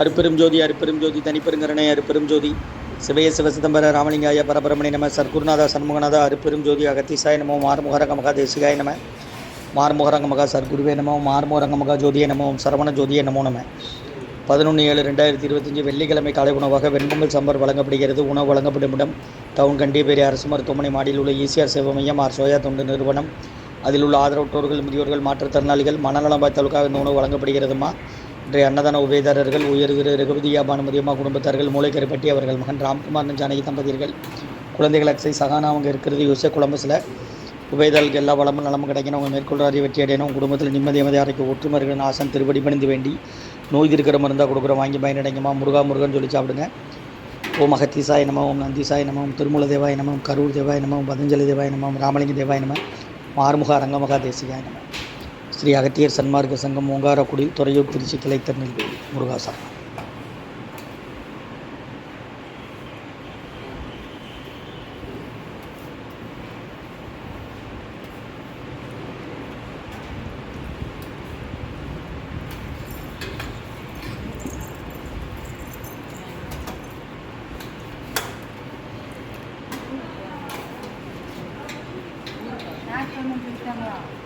அருப்பெரும் ஜோதி அருப்பெரும் ஜோதி தனிப்பெருங்கரணை அருப்பெரும் ஜோதி. சிவய சிவசிதம்பர ராமலிங்காய பரபரமணி நம சர்க்குருநாதா சண்முகநாதா அருப்பெரும் ஜோதி அகத்திசாய நமோ மார்முகரங்க மகா தேசிகாய நம மார்முகரங்க மகா சர்க்குருவே நமோ மார்முகரங்க மகா ஜோதியே நமோ சரவண ஜோதியே நமோ நம. பதினொன்று ஏழு ரெண்டாயிரத்தி இருபத்தஞ்சி வெள்ளிக்கிழமை காலை உணவாக வெண்பொங்கல் சாம்பார் வழங்கப்படுகிறது. உணவு வழங்கப்படும் இடம் டவுன் கண்டிப்பேரி அரசு மருத்துவமனை மாடியில் உள்ள ஈசிஆர் சேவை மையம் ஆர் சோயா தொண்டு நிறுவனம். அதில் உள்ள ஆதரவற்றோர்கள் முதியோர்கள் மாற்றுத்திறனாளிகள் மனநலம் பாய்த்தலுக்காக இந்த உணவு வழங்கப்படுகிறதுமா இன்றைய அன்னதான உபயதாரர்கள் உயர்திரு ரகுபதியா பானுமதியம்மா குடும்பத்தார்கள் மூளைக்கரைப்பட்டி அவர்கள் மகன் ராம்குமார் ஜானகி தம்பதியர்கள் குழந்தைகள் அக்ஸை சகானா அவங்க இருக்கிறது யோசிய குழம்புசில் உபயதாளுக்கு எல்லா வளமும் நலமும் கிடைக்கணும். அவங்க மேற்கொள்றாரி வெற்றி அடையணும். குடும்பத்தில் நிம்மதி அமைதி அறைக்கு ஒற்றுமர்கள் ஆசன் திருப்படி பணிந்து வேண்டி. நோய் இருக்கிற மருந்தாக கொடுக்குறோம் வாங்கி பயனடைங்கம்மா. முருகா முருகன் சொல்லி சாப்பிடுங்க. ஓம் அகத்தீசாய நம ஓம் நந்தீசாய நம திருமூல தேவாய நம கரூர் தேவாய நம பதஞ்சலி தேவாய நம ராமலிங்க தேவாய நம மாறுமுக அரங்கமகா தேசிகாய நம ஸ்ரீ அகத்தியர் சன்மார்க்க சங்கம் ஓங்காரக்குடி துறையூர் திருச்சி கிளை திருநெல்வேலி முருகாசன் Thank you.